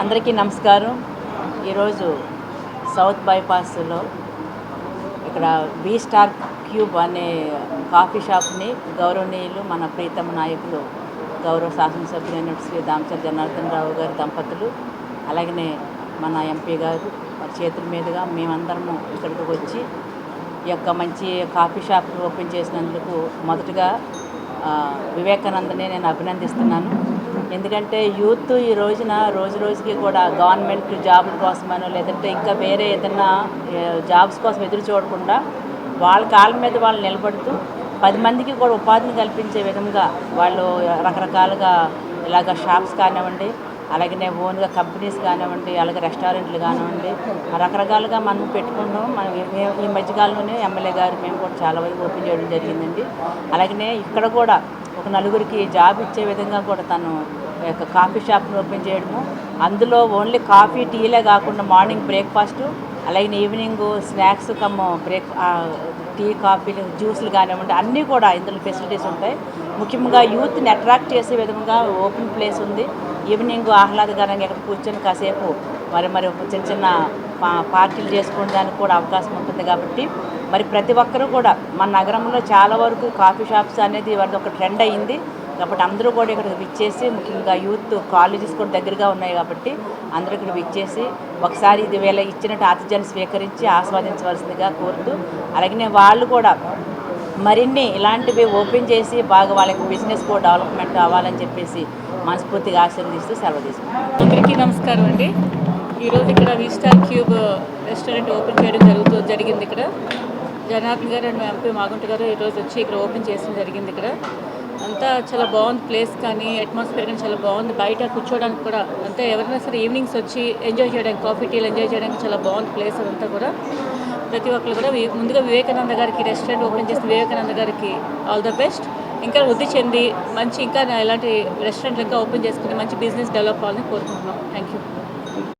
అందరికీ నమస్కారం. ఈరోజు సౌత్ బైపాస్లో ఇక్కడ బీ స్టార్ క్యూబ్ అనే కాఫీ షాప్ని గౌరవనీయులు మన ప్రీతమ నాయకులు గౌరవ శాసనసభ్యులైన శ్రీ దామచర్ జనార్దన్ రావు గారి దంపతులు అలాగనే మన ఎంపీ గారు చేతుల మీదుగా మేమందరము ఇక్కడికి వచ్చి ఈ యొక్క మంచి కాఫీ షాప్ ఓపెన్ చేసినందుకు మొదటగా వివేకానందనే వివేకానందని నేను అభినందిస్తున్నాను. ఎందుకంటే యూత్ ఈ రోజున రోజు రోజుకి కూడా గవర్నమెంట్ జాబుల కోసమనో లేదంటే ఇంకా వేరే ఏదైనా జాబ్స్ కోసం ఎదురు చూడకుండా వాళ్ళ కాళ్ళ మీద వాళ్ళు నిలబడుతూ పది మందికి కూడా ఉపాధిని కల్పించే విధంగా వాళ్ళు రకరకాలుగా ఇలాగ షాప్స్ కానివ్వండి అలాగనే ఓన్గా కంపెనీస్ కానివ్వండి అలాగే రెస్టారెంట్లు కానివ్వండి రకరకాలుగా మనం పెట్టుకున్నాం. మనం ఈ- ఈ మధ్యకాలంలోనే ఎమ్మెల్యే గారు మేము కూడా చాలా వరకు ఓపెన్ చేయడం జరిగిందండి. అలాగనే ఇక్కడ కూడా ఒక నలుగురికి జాబ్ ఇచ్చే విధంగా కూడా తను యొక్క కాఫీ షాప్ని ఓపెన్ చేయడము. అందులో ఓన్లీ కాఫీ టీలే కాకుండా మార్నింగ్ బ్రేక్ఫాస్ట్ అలాగే evening snacks cum break tea కాఫీలు జ్యూస్లు కానివ్వండి అన్నీ కూడా ఇందులో ఫెసిలిటీస్ ఉంటాయి. ముఖ్యంగా యూత్ని అట్రాక్ట్ చేసే విధంగా ఓపెన్ ప్లేస్ ఉంది. ఈవినింగ్ ఆహ్లాదకరంగా ఇక్కడ కూర్చొని కాసేపు మరి మరి చిన్న చిన్న పా- పార్టీలు చేసుకోవడానికి కూడా అవకాశం ఉంటుంది కాబట్టి మరి ప్రతి ఒక్కరూ కూడా మన నగరంలో చాలా వరకు కాఫీ షాప్స్ అనేది వాటి ఒక ట్రెండ్ అయ్యింది కాబట్టి అందరూ కూడా ఇక్కడికి విచ్చేసి ముఖ్యంగా యూత్ కాలేజెస్ కూడా దగ్గరగా ఉన్నాయి కాబట్టి అందరూ ఇక్కడ విచ్చేసి ఒకసారి ఇది వేళ ఇచ్చినట్టు ఆతిథ్యాన్ని స్వీకరించి ఆస్వాదించవలసిందిగా కోరుతూ అలాగనే వాళ్ళు కూడా మరిన్ని ఇలాంటివి ఓపెన్ చేసి బాగా వాళ్ళకి బిజినెస్ కూడా డెవలప్మెంట్ అవ్వాలని చెప్పేసి మనస్ఫూర్తిగా ఆశీర్వదిస్తూ సెలవు తీసుకుంటాం అందరికీ నమస్కారం అండి. ఈరోజు ఇక్కడ విస్టార్ క్యూబ్ రెస్టారెంట్ ఓపెన్ చేయడం జరుగుతూ జరిగింది ఇక్కడ. జనార్దన్ గారు అండ్ ఎంపీ మాగుంట గారు ఈరోజు వచ్చి ఇక్కడ ఓపెన్ చేయడం జరిగింది ఇక్కడ. అంతా చాలా బాగుంది ప్లేస్ కానీ అట్మాస్ఫియర్ కానీ చాలా బాగుంది. బయట కూర్చోవడానికి కూడా అంతా. ఎవరైనా సరే ఈవినింగ్స్ వచ్చి ఎంజాయ్ చేయడానికి కాఫీ టీలు ఎంజాయ్ చేయడానికి చాలా బాగుంది ప్లేస్ అదంతా కూడా. ప్రతి ఒక్కరు కూడా ముందుగా వివేకానంద గారికి రెస్టారెంట్ ఓపెన్ చేసిన వివేకానంద గారికి ఆల్ ద బెస్ట్. ఇంకా వృద్ధి చెంది మంచి ఇంకా ఇలాంటి రెస్టారెంట్లు ఇంకా ఓపెన్ చేసుకుని మంచి బిజినెస్ డెవలప్ అవ్వాలని కోరుకుంటున్నాం. Thank you